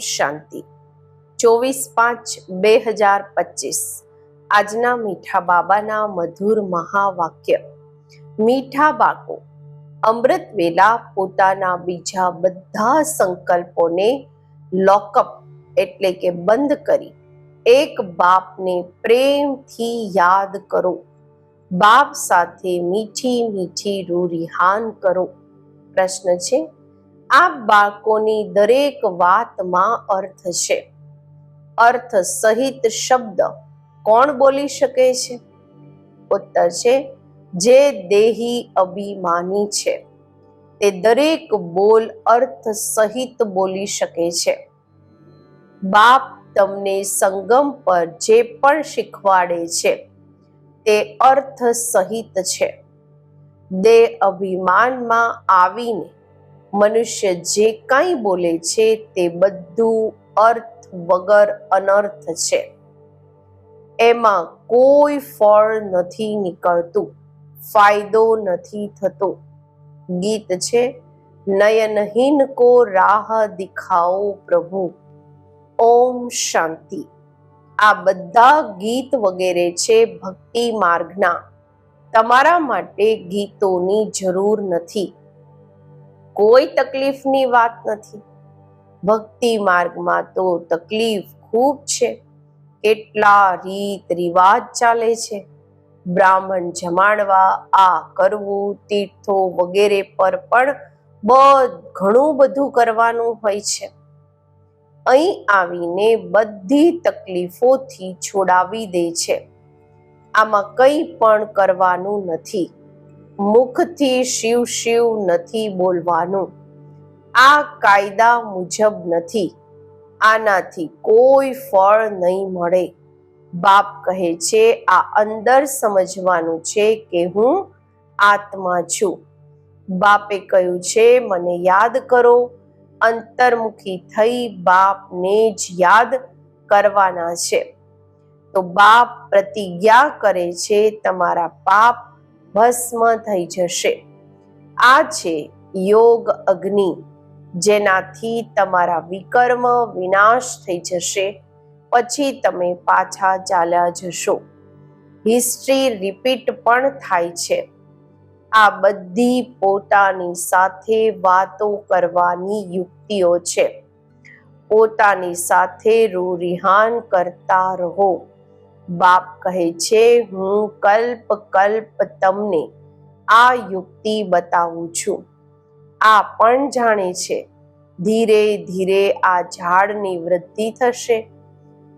શાંતિ. ચોવીસ પાંચ બે હજાર પચીસ. આજના મીઠા બાબાના મધુર મહાવાક્ય. મીઠા બાકો અમૃત વેલા પોતાના બીજા બધા સંકલ્પોને લોકઅપ એટલે કે બંધ કરી. એક બાપને પ્રેમથી યાદ કરો. બાપ સાથે મીઠી મીઠી રૂરિહાન કરો. પ્રશ્ન છે આ બાળકોની દરેક વાતમાં અર્થ છે. અર્થ સહિત શબ્દ કોણ બોલી શકે છે? ઉત્તર છે, જે દેહી અભિમાની છે. તે દરેક બોલ અર્થ સહિત બોલી શકે છે. બાપ તમને સંગમ પર જે પણ શીખવાડે છે, તે અર્થ સહિત છે. દેહ અભિમાનમાં આવીને મનુષ્ય જે કાંઈ બોલે છે તે બધું અર્થ વગર અનર્થ છે. એમાં કોઈ ફળ નથી નીકળતું, ફાયદો નથી થતો. ગીત છે, નયનહીન કો રાહ દિખાઓ પ્રભુ, ઓમ શાંતિ. આ બધા ગીત વગેરે છે ભક્તિ માર્ગના. તમારા માટે ગીતોની જરૂર નથી. કોઈ તકલીફની વાત નથી. ભક્તિ માર્ગમાં તો તકલીફ ખૂબ છે. કેટલા રીત રિવાજ ચાલે છે. બ્રાહ્મણ જમાડવા, આ કરવું, તીર્થો વગેરે પર પણ ઘણું બધું કરવાનું હોય છે. અહીં આવીને બધી તકલીફોથી છોડાવી દે છે. આમાં કંઈ પણ કરવાનું નથી. મુખથી શિવ શિવ નથી બોલવાનું. આ કાયદા મુજબ નથી. આનાથી કોઈ ફળ નહીં મળે. બાપ કહે છે, આ અંદર સમજવાનું છે કે હું આત્મા છું. બાપે કહ્યું છે, મને યાદ કરો. અંતર્મુખી થઈ બાપને જ યાદ કરવાના છે. તો બાપ પ્રતિજ્ઞા કરે છે, તમારા પાપ ભસ્મ થઈ જશે. આ છે યોગ અગ્નિ, જેનાથી તમારા વિકર્મ વિનાશ થઈ જશે. પછી તમે પાછા ચાલ્યા જશો. હિસ્ટ્રી રિપીટ પણ થાય છે. આ બધી પોતાની સાથે વાતો કરવાની યુક્તિઓ છે. પોતાની સાથે રૂરિહાન કરતા રહો. બાપ કહે છે, હું કલ્પ કલ્પ તમને આ યુક્તિ બતાવું છું. આ પણ જાણે છે, ધીરે ધીરે આ ઝાડની વૃદ્ધિ થશે.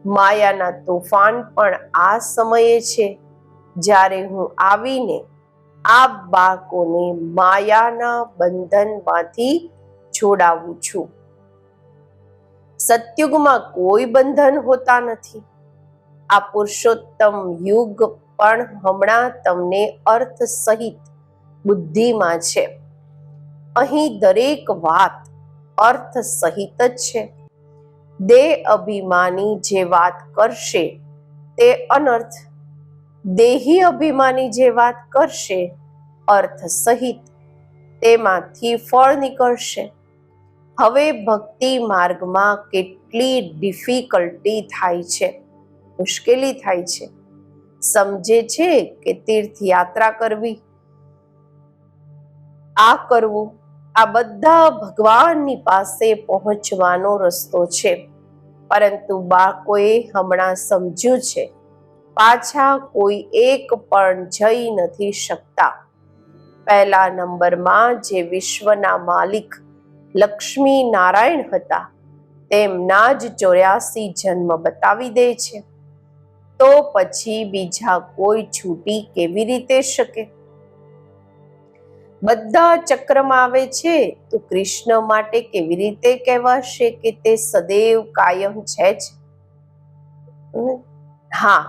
માયાના તોફાન પણ આ સમયે છે. જ્યારે હું આવીને આ બાળકોને માયાના બંધનમાંથી છોડાવું છું. સત્યુગમાં કોઈ બંધન હોતા નથી. આ પુરુષોત્તમ યુગ પણ હમણાં તમને અર્થ સહિત બુદ્ધિમાં છે. અહીં દરેક વાત અર્થ સહિત જ છે. દેહ અભિમાની જે વાત કરશે તે અનર્થ, દેહી અભિમાની જે વાત કરશે અર્થ સહિત, તેમાંથી ફળ નીકળશે. હવે ભક્તિ માર્ગમાં કેટલી ડિફિકલ્ટી થાય છે. મુશ્કેલી થાય છે. સમજે છે કે તીર્થયાત્રા કરવી, આ કરવું, આ બધા ભગવાનની પાસે પહોંચવાનો રસ્તો છે. પરંતુ બાળકોએ હમણાં સમજ્યું છે, પાછા કોઈ એક પણ જઈ નથી શકતા. પહેલા નંબરમાં જે વિશ્વના માલિક લક્ષ્મી નારાયણ હતા, તેમના જ ચોર્યાસી જન્મ બતાવી દે છે. તો પછી બીજા કોઈ છૂટી કેવી રીતે શકે? બધા ચક્રમાં આવે છે, તો કૃષ્ણ માટે કેવી રીતે કહેવાશે કે તે સદૈવ કાયમ છે જ? હા,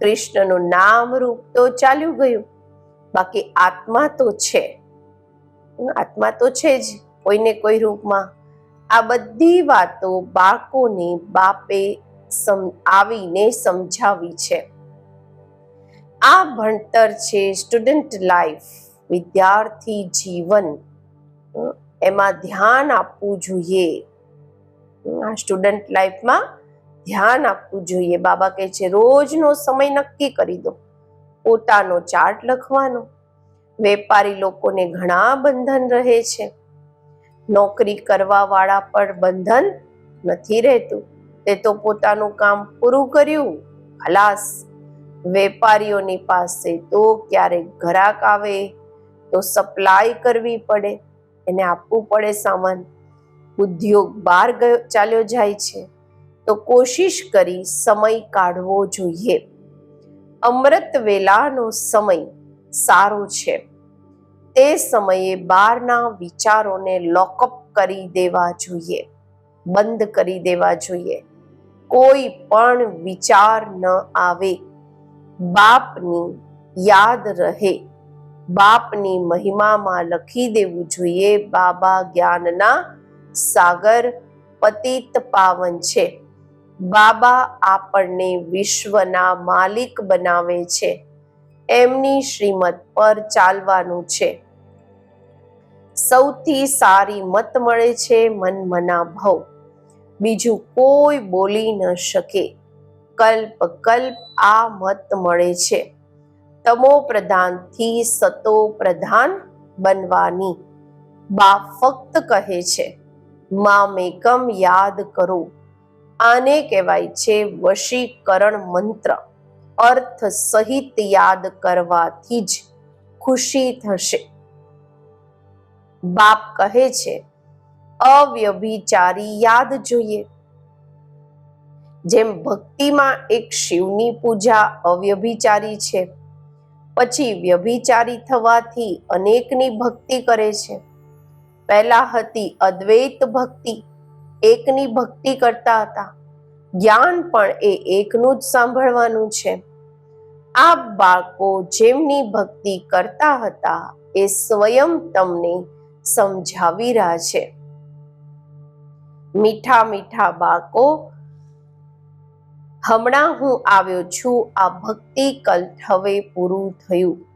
કૃષ્ણનું નામ રૂપ તો ચાલ્યું ગયું, બાકી આત્મા તો છે. આત્મા તો છે જ, કોઈને કોઈ રૂપમાં. આ બધી વાતો બાળકોને બાપે આવીને સમજાવી છે. આ ભણતર છે સ્ટુડન્ટ લાઈફ વિદ્યાર્થી જીવન. એમાં ધ્યાન આપવું જોઈએ. આ સ્ટુડન્ટ લાઈફમાં ધ્યાન આપવું જોઈએ. બાબા કહે છે, રોજનો સમય નક્કી કરી દો. પોતાનો ચાર્ટ લખવાનો. વેપારી લોકોને ઘણા બંધન રહે છે. નોકરી કરવા વાળા પર બંધન નથી રહેતું. તે તો પોતાનું કામ પૂરું કર્યું. ખલાસ. વેપારીઓની પાસે તો ક્યારેક ઘરાક આવે, તો સપ્લાય કરવી પડે, એને આપવું પડે સામાન. ઉદ્યોગ બહાર ગયો, ચાલ્યો જાય છે. તો કોશિશ કરી સમય કાઢવો જોઈએ. અમૃત વેલાનો સમય સારો છે. તે સમયે બહારના વિચારોને લોકઅપ કરી દેવા જોઈએ. બંધ કરી દેવા જોઈએ. કોઈ પણ વિચાર ન આવે. બાપની યાદ રહે. બાપની મહિમામાં લખી દેવું જોઈએ, બાબા જ્ઞાનના સાગર પતિત પાવન છે. બાબા આપણને વિશ્વના માલિક બનાવે છે. એમની શ્રીમત પર ચાલવાનું છે. સૌથી સારી મત મળે છે મન મના ભવ. બીજું કોઈ બોલી ન શકે. કલ્પ કલ્પ આ મત મળે છે. તમો પ્રધાનથી સતો પ્રધાન બનવાની. બા ફક્ત કહે છે મામેકમ યાદ કરો. આને કહેવાય છે વશીકરણ મંત્ર. અર્થ સહિત યાદ કરવાથી જ ખુશી થશે. બાપ કહે છે અવ્યભિચારી યાદ જોઈએ. જેમ ભક્તિમાં એક શિવની પૂજા અવ્યભિચારી છે, પછી વ્યભિચારી થવાથી અનેકની ભક્તિ કરે છે. પહેલા હતી અદ્વૈત ભક્તિ, એકની ભક્તિ કરતા હતા. જ્ઞાન પણ એ એકનું જ સાંભળવાનું છે. આ બાળકો જેમની ભક્તિ કરતા હતા એ સ્વયં તમને સમજાવી રહ્યા છે. મીઠા મીઠા બાળકો. હમણાં હું આવ્યો છું. આ ભક્તિ કલ્ટ હવે પૂરું થયું.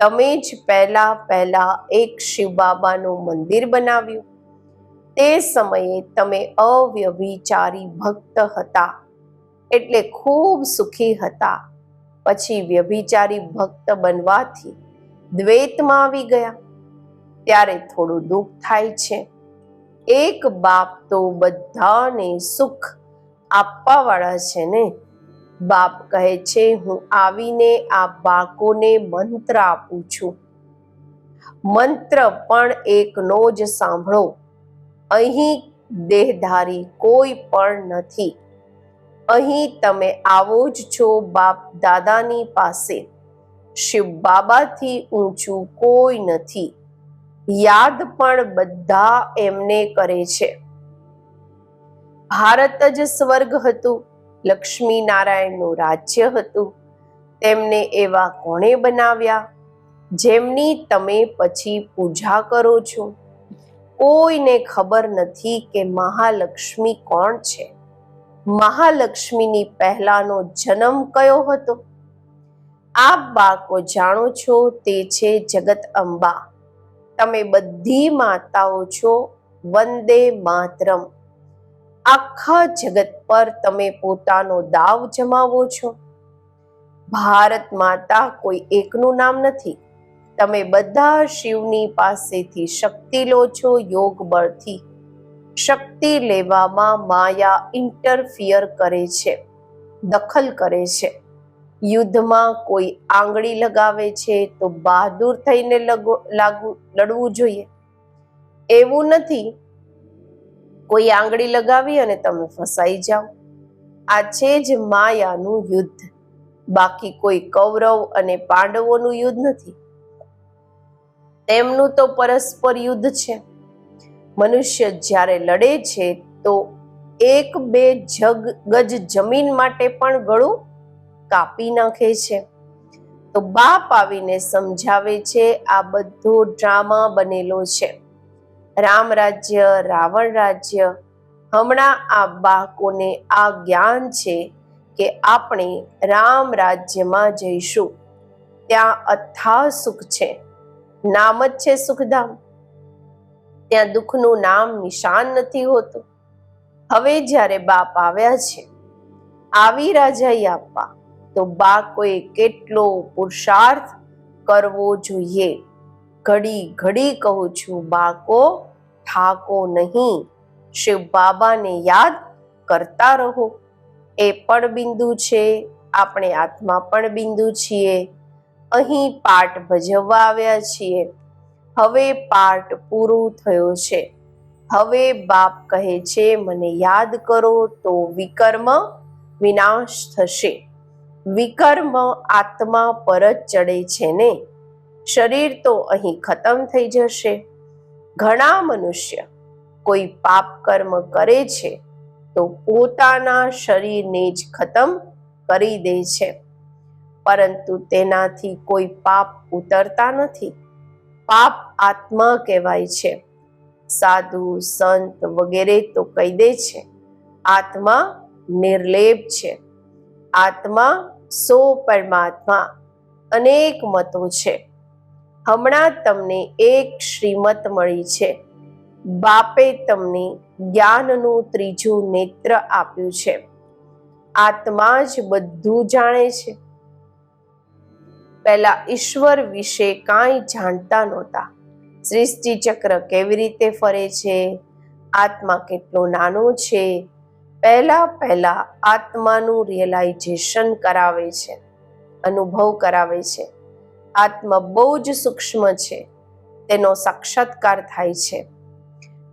તમે જ પહેલા પહેલા એક શિવ બાબાનું મંદિર બનાવ્યું. તે સમયે તમે અવ્યભિચારી ભક્ત હતા. એટલે ખૂબ સુખી હતા. પછી વ્યભિચારી ભક્ત બનવાથી દ્વૈતમાં આવી ગયા. ત્યારે થોડું દુઃખ થાય છે. એક બાપ તો બધાને સુખ આપવા વાળા છે ને? બાપ કહે છે, હું આવીને આ બાળકોને મંત્ર આપું છું. મંત્ર પણ એકનો જ સાંભળો. અહીં દેહધારી કોઈ પણ નથી. અહીં તમે આવો જ છો બાપ દાદાની પાસે. શિવ બાબાથી ઊંચું કોઈ નથી. યાદ પણ બધા એમને કરે છે. ભારત જ સ્વર્ગ હતું લક્ષ્મી નારાયણનું રાજ્ય હતું. તેમને એવા કોણે બનાવ્યા? જેમની તમે પછી પૂજા કરો છો. કોઈને ખબર નથી કે મહાલક્ષ્મી કોણ છે. મહાલક્ષ્મીની પહેલાનો જન્મ કયો હતો? આપ બાળકો જાણો છો તે છે જગત અંબા. તમે બધી માતાઓ છો, વંદે માતરમ. આખા જગત પર તમે પોતાનો દાવ જમાવો છો. ભારત માતા કોઈ એકનું નામ નથી. તમે બધા શિવની પાસેથી શક્તિ લો છો યોગ બળથી. શક્તિ લેવામાં માયા ઇન્ટરફિયર કરે છે, દખલ કરે છે. યુદ્ધમાં કોઈ આંગળી લગાવે છે તો બહાદુર થઈને લાગુ લડવું જોઈએ. એવું નથી. કોઈ આંગળી લગાવી અને તમે ફસાઈ જાઓ. આ છે જ માયાનું યુદ્ધ. બાકી કોઈ કૌરવ અને પાંડવોનું યુદ્ધ નથી. તેમનું તો પરસ્પર યુદ્ધ છે. મનુષ્ય જ્યારે લડે છે તો એક બે જગ, ગજ જમીન માટે પણ ગળું કાપી નાખે છે. તો બાપ આવીને સમજાવે છે આ બધો ડ્રામા બનેલો છે. રામ રાજ્ય, રાવણ રાજ્ય, હમણાં આ બાળકોને આ જ્ઞાન છે કે આપણે રામ રાજ્યમાં જઈશું. ત્યાં અથા સુખ છે. નામ જ છે સુખધામ. ત્યાં દુઃખનું નામ નિશાન નથી હોતું. હવે જ્યારે બાપ આવ્યા છે, આવી રાજાઈ આપવા તો બાકોએ કેટલો પુરુષાર્થ કરવો જોઈએ? ઘડી ઘડી કહું છું બાકો થાકો નહીં. શિવ બાબાને યાદ કરતા રહો. એ પણ બિંદુ છે, આપણે આત્મા પણ બિંદુ છીએ. અહીં પાઠ ભજવવા આવ્યા છીએ. હવે પાઠ પૂરું થયો છે. હવે બાપ કહે છે, મને યાદ કરો તો વિકર્મ વિનાશ થશે. વિકર્મ આત્મા પર જ ચડે છે ને? શરીર તો અહીં ખતમ થઈ જશે. ઘણા મનુષ્ય કોઈ પાપ કર્મ કરે છે તો પોતાના શરીરને જ ખતમ કરી દે છે. પરંતુ તેનાથી કોઈ પાપ ઉતરતા નથી. પાપ આત્મા કહેવાય છે. સાધુ, સંત વગેરે તો કહી દે છે. આત્મા નિર્લેપ છે. આત્મા સો પરમાત્મા અનેક મતો છે. હમણાં તમને એક શ્રીમત મળી છે. બાપે તમને જ્ઞાનનું ત્રીજું નેત્ર આપ્યું છે. આત્મા જ બધું જાણે છે. પહેલા ઈશ્વર વિશે કાંઈ જાણતા નહોતા. સૃષ્ટિ ચક્ર કેવી રીતે ફરે છે? આત્મા કેટલો નાનો છે? પહેલા પહેલાં આત્માનું રિયલાઇઝેશન કરાવે છે, અનુભવ કરાવે છે. આત્મા બહુ જ સૂક્ષ્મ છે, તેનો સાક્ષાત્કાર થાય છે.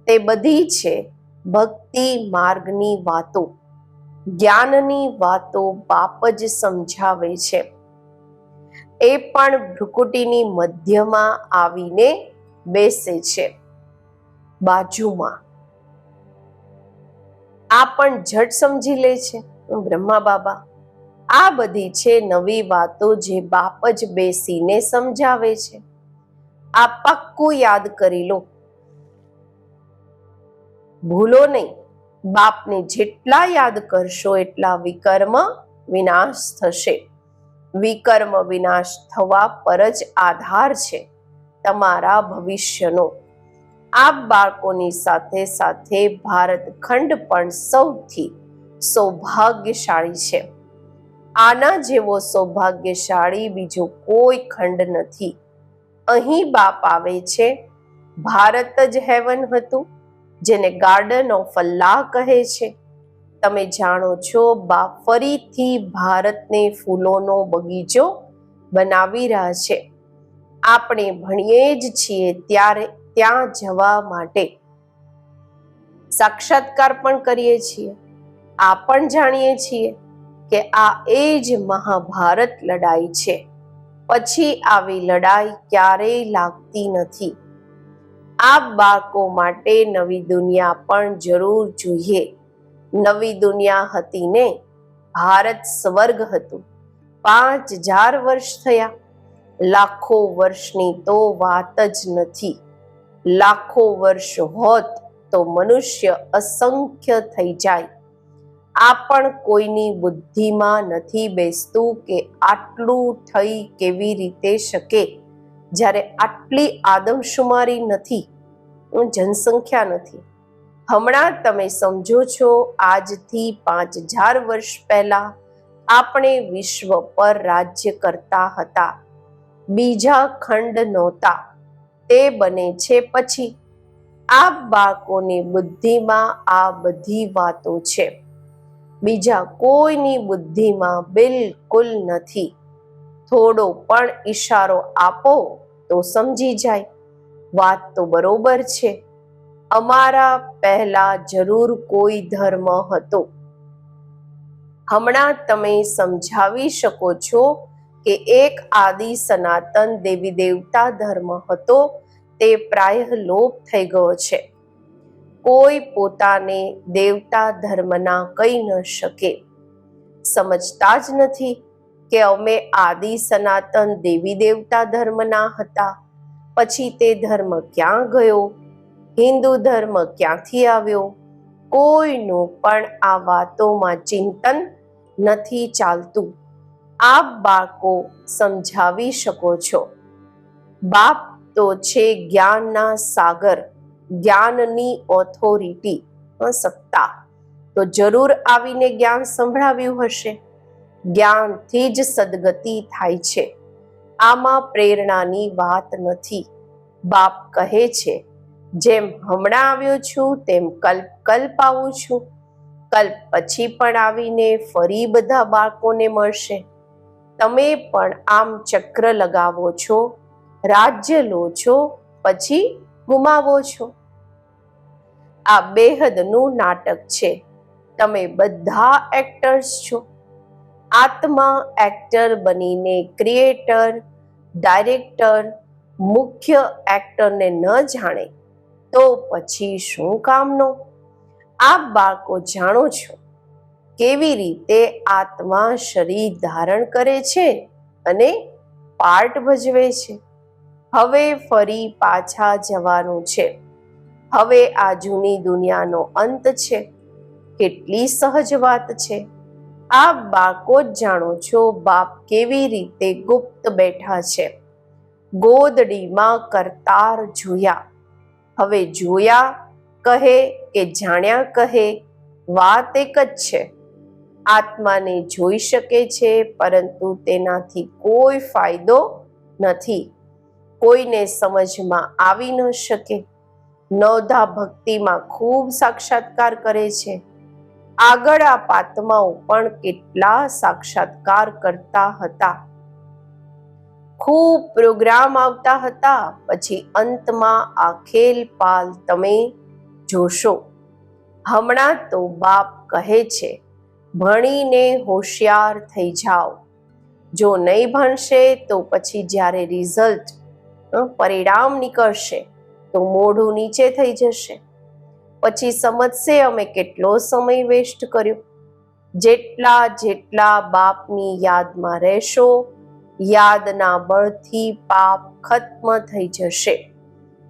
તે બધી છે ભક્તિ માર્ગની વાતો. જ્ઞાનની વાતો બાપ જ સમજાવે છે. એ પણ ભ્રુકુટીની મધ્યમાં આવીને બેસે છે. બાજુમાં આ પણ ઝટ સમજી લે છે. બ્રહ્મા બાબા. આ બધી છે નવી વાતો જે બાપ જ બેસીને સમજાવે છે. આ પક્કું યાદ કરી લો. ભૂલો નહીં. બાપને જેટલા યાદ કરશો એટલા વિકર્મ વિનાશ થશે. વિકર્મ વિનાશ થવા પર જ આધાર છે તમારા ભવિષ્યનો. આપ બાળકોની સાથે સાથે ભારત ખંડ પણ સૌથી સૌભાગ્યશાળી છે. આના જેવો સૌભાગ્યશાળી બીજો કોઈ ખંડ નથી. અહીં બાપ આવે છે, ભારત જ હેવન હતું, જેને ગાર્ડન ઓફ અલ્લાહ કહે છે. તમે જાણો છો, બાપ ફરીથી ભારતને ફૂલોનો બગીચો બનાવી રહ્યા છે. આપણે ભણીએ જ છીએ ત્યારે ત્યાં જવા માટે સાક્ષાત્કાર પણ કરીએ છીએ. આ પણ જાણીએ છીએ કે આ એ જ મહાભારત લડાઈ છે. પછી આવી લડાઈ ક્યારેય લાગતી નથી. આ બાળકો માટે નવી દુનિયા પણ જરૂર જોઈએ. નવી દુનિયા હતી ને ભારત સ્વર્ગ હતું. પાંચ હજાર વર્ષ થયા. લાખો વર્ષની તો વાત જ નથી. લાખો વર્ષ હોત તો મનુષ્ય અસંખ્ય થઈ જાય. આ પણ કોઈની બુદ્ધિમાં નથી બેસતું કે આટલું થઈ કેવી રીતે શકે. જ્યારે આટલી આદમશુમારી નથી જનસંખ્યા નથી. હમણાં તમે સમજો છો, આજથી પાંચ હજાર વર્ષ પહેલા આપણે વિશ્વ પર રાજ્ય કરતા હતા. બીજા ખંડ નહોતા. તે બને છે પછી. આ બાળકોની બુદ્ધિમાં આ બધી વાતો છે. બીજા કોઈની બુદ્ધિમાં બિલકુલ નથી. થોડો પણ ઈશારો આપો તો સમજી જાય. વાત તો બરોબર છે. અમારા પહેલા જરૂર કોઈ ધર્મ હતો. હમણાં તમે સમજાવી શકો છો કે એક આદિ સનાતન દેવી દેવતા ધર્મ હતો, તે પ્રાય લોપ થઈ ગયો છે. કોઈ પોતાને દેવતા ધર્મના કહી ન શકે. સમજતા જ નથી કે અમે આદિ સનાતન દેવી દેવતા ધર્મના હતા. પછી તે ધર્મ ક્યાં ગયો? હિન્દુ ધર્મ ક્યાંથી આવ્યો? કોઈનું પણ આ વાતોમાં ચિંતન નથી ચાલતું. આપ બાળકો સમજાવી શકો છો. બાપ તો છે જ્ઞાનના સાગર, જ્ઞાનની ઓથોરિટી સત્તા. તો જરૂર આવીને જ્ઞાન સંભળાવ્યું હશે. જ્ઞાનથી જ સદગતિ થાય છે. આમાં પ્રેરણાની વાત નથી. બાપ કહે છે, જેમ હમણાં આવ્યો છું, તેમ કલ્પ કલ્પ આવું છું. કલ્પ પછી પણ આવીને ફરી બધા બાળકોને મળશે. તમે પણ આમ ચક્ર લગાવો છો, રાજ્ય લો છો, પછી ગુમાવો છો. આ બેહદનું નાટક છે. તમે બધા એક્ટર્સ છો. આત્મા એક્ટર બનીને ક્રિએટર ડાયરેક્ટર મુખ્ય એક્ટરને ન જાણે તો પછી શું કામનો? આપ બાળકો જાણો છો કેવી રીતે આત્મા શરીર ધારણ કરે છે અને પાર્ટ ભજવે છે? હવે ફરી પાછા જવાનું છે. હવે આ જૂની દુનિયાનો અંત છે. કેટલી સહજ વાત છે. આ બાકો જ જાણો છો બાપ કેવી રીતે ગુપ્ત બેઠા છે. ગોદડીમાં કરતાર જોયા. હવે જોયા કહે કે જાણ્યા કહે વાત એક જ છે. આત્માને જોઈ શકે છે, પરંતુ તેનાથી કોઈ ફાયદો નથી. કોઈને સમજમાં આવી ન શકે. નવધા ભક્તિમાં ખૂબ સાક્ષાત્કાર કરે છે. આગળ આ પાત્માઓ પણ કેટલા સાક્ષાત્કાર કરતા હતા. ખૂબ પ્રોગ્રામ આવતા હતા, પછી અંતમાં આ ખેલ પાલ તમે જોશો. હમણાં તો બાપ કહે છે ભણીને હોશિયાર થઈ જાઓ. જો નહીં ભણશે, તો પછી જ્યારે રિઝલ્ટ પરિણામ નીકળશે, તો મોઢું નીચે થઈ જશે. પછી સમજશે અમે કેટલો સમય વેસ્ટ કર્યો. જેટલા જેટલા બાપની યાદમાં રહેશો, યાદના બળથી પાપ ખત્મ થઈ જશે.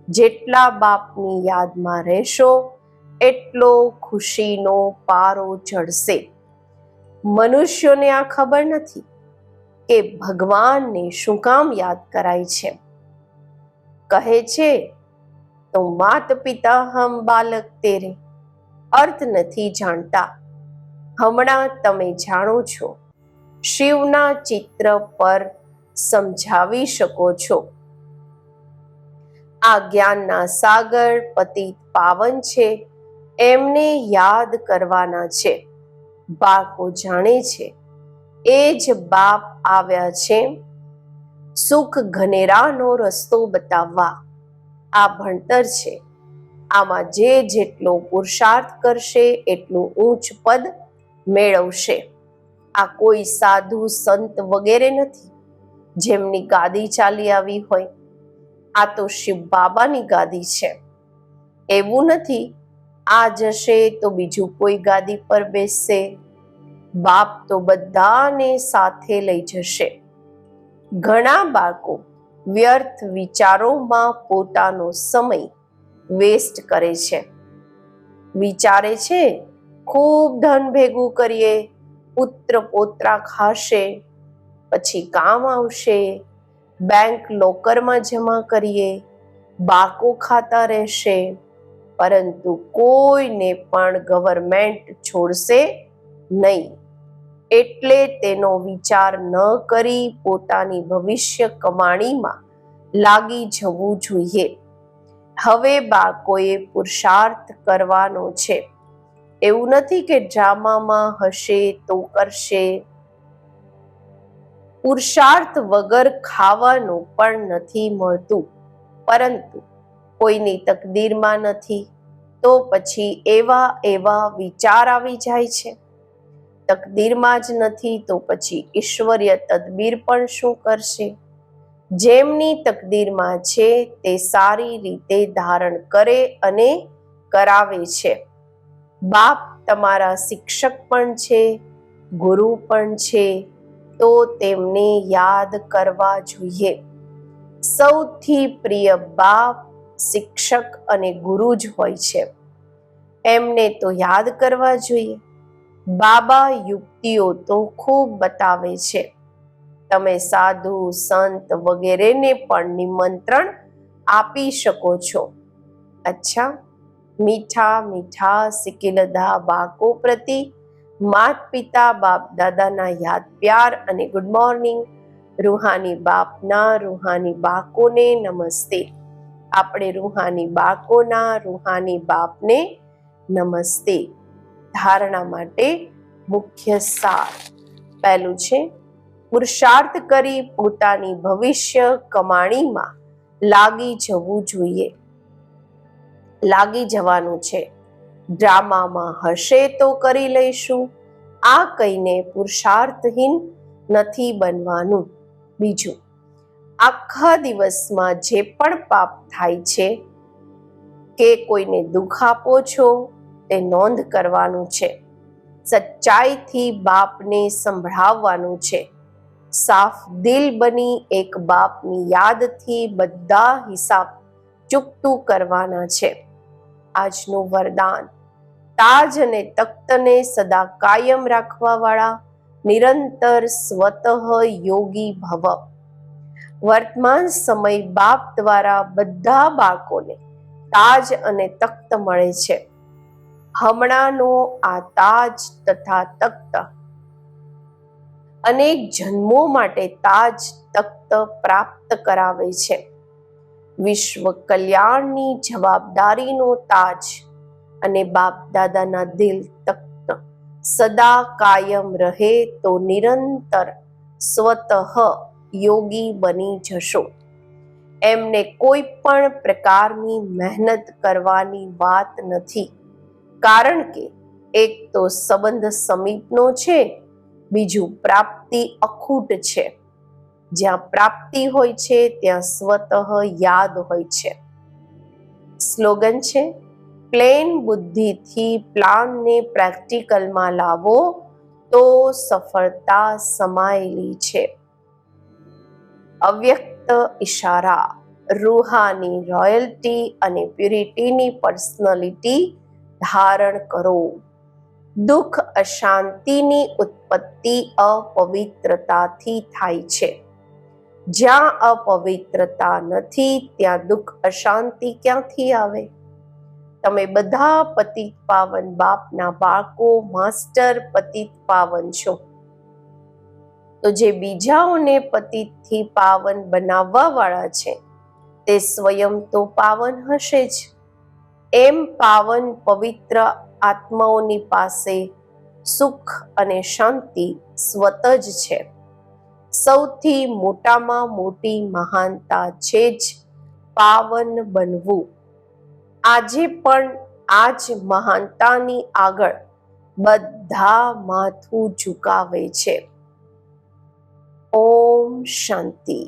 જેટલા બાપની યાદમાં રહેશો, એટલો ખુશીનો પારો ચડશે. મનુષ્યોને આ ખબર નથી કે ભગવાનને શું કામ યાદ કરાય છે. કહે છે, તો માત પિતા હમ બાલક તેરે અર્થ નથી જાણતા. હમણાં તમે જાણો છો, શિવના ચિત્ર પર સમજાવી શકો છો. આ જ્ઞાનના સાગર પતિત પાવન છે, એમને યાદ કરવાના છે. બાળકો જાણે છે. એ જ બાપ આવ્યા છે. સુખ ઘનેરાનો રસ્તો બતાવવા. આ ભણતર છે. આમાં જે જેટલો પુરુષાર્થ કરશે, એટલું ઊંચ પદ મેળવશે. આ કોઈ સાધુ, સંત વગેરે નથી. જેમની ગાદી ચાલી આવી હોય. આ તો શિવ બાબાની ગાદી છે. એવું નથી આ જશે તો બીજું કોઈ ગાદી પર બેસશે. બાપ તો બધાને સાથે લઈ જશે. ઘણા બાળકો વ્યર્થ વિચારોમાં પોતાનો સમય વેસ્ટ કરે છે. વિચારે છે, ખૂબ ધન ભેગું કરીએ, પુત્ર પોત્રા ખાશે, પછી કામ આવશે, બેંક લોકરમાં જમા કરીએ બાકો ખાતા રહેશે પરંતુ કોઈને પણ ગવર્મેન્ટ છોડશે નહીં. એટલે તેનો વિચાર ન કરી પોતાની ભવિષ્ય કમાણીમાં લાગી જવું જોઈએ. હવે બાળકોએ પુરુષાર્થ કરવાનો છે. એવું નથી કે ડ્રામામાં હશે તો કરશે. પુરુષાર્થ વગર ખાવાનું પણ નથી મળતું. પરંતુ કોઈની તકદીરમાં નથી, તો પછી એવા એવા વિચાર આવી જાય છે. તકદીરમાં જ નથી, તો પછી ઈશ્વરીય તદબીર પણ શું કરશે? જેમની તકદીરમાં છે, તે સારી રીતે ધારણ કરે અને કરાવે છે. બાપ તમારા શિક્ષક પણ છે, ગુરુ પણ છે, તો તેમને યાદ કરવા જોઈએ. સૌથી પ્રિય બાપ શિક્ષક અને ગુરુ જ હોય છે. એમને તો યાદ કરવા જોઈએ. બાબા યુક્તિઓ તો ખૂબ બતાવે છે. તમે સાધુ, સંત વગેરેને પણ નિમંત્રણ આપી શકો છો. અચ્છા, મીઠા મીઠા સિકિલદા બાકો પ્રતિ માત પિતા બાપ દાદાના યાદ પ્યાર અને ગુડ મોર્નિંગ રૂહાની બાપના, રૂહાની બાકોને નમસ્તે. આપણે રૂહાની બાકોના, રૂહાની બાપને નમસ્તે. ધારણા માટે મુખ્ય સાર. પહેલું છે, પુરુષાર્થ કરી પોતાની ભવિષ્ય કમાણીમાં લાગી જવું જોઈએ. લાગી જવાનું છે. ડ્રામામાં હશે તો કરી લઈશું. આ કહીને પુરુષાર્થહીન નથી બનવાનું. બીજું આખા દિવસમાં જે પણ પાપ થાય છે, કે કોઈને દુઃખ આપો છો, તે નોંધ કરવાનું છે. સચ્ચાઈથી બાપને સંભળાવવાનું છે. સાફ દિલ બની એક બાપની યાદથી બધા હિસાબ ચૂકતું કરવાના છે. આજનું વરદાન તાજ અને તખ્તને સદા કાયમ રાખવાવાળા, નિરંતર સ્વતઃ યોગી ભવ. વર્તમાન સમય બાપ દ્વારા બધા બાળકોને તાજ અને તખ્ત મળે છે. હમણાંનો આ તાજ તથા તખ્ત અનેક જન્મો માટે તાજ તખ્ત પ્રાપ્ત કરાવે છે. વિશ્વ કલ્યાણની જવાબદારીનો તાજ અને બાપ દાદાના દિલ તખ્ત સદા કાયમ રહે તો નિરંતર સ્વતઃ યોગી બની જશો. એમને કોઈ પણ પ્રકારની મહેનત કરવાની વાત નથી. કારણ કે એક તો સંબંધ સમીપનો છે, બીજું પ્રાપ્તિ અખૂટ છે. જ્યાં પ્રાપ્તિ હોય છે, ત્યાં સ્વતઃ યાદ હોય છે. સ્લોગન છે, પ્લેન બુદ્ધિથી પ્લાનને પ્રેક્ટિકલમાં લાવો તો સફળતા સમાયેલી છે. અવ્યક્ત ઈશારા રૂહાની રોયલ્ટી અને પ્યુરિટીની પર્સનલિટી ધારણ કરો. દુઃખ અશાંતિની ઉત્પત્તિ અપવિત્રતાથી થાય છે. જ્યાં અપવિત્રતા નથી, ત્યાં દુઃખ અશાંતિ ક્યાંથી આવે? તમે બધા પતિત પાવન બાપના બાળકો, માસ્ટર પતિત પાવન છો. તો જે બીજાઓને પતિથી પાવન બનાવવા વાળા છે, તે સ્વયં તો પાવન હશે જ. એમ પાવન પવિત્ર આત્માઓની પાસે સુખ અને શાંતિ સ્વત જ છે. સૌથી મોટામાં મોટી મહાનતા છે જ પાવન બનવું. આજે પણ આ જ મહાનતાની આગળ બધા માથું ઝુકાવે છે. ઓમ શાંતિ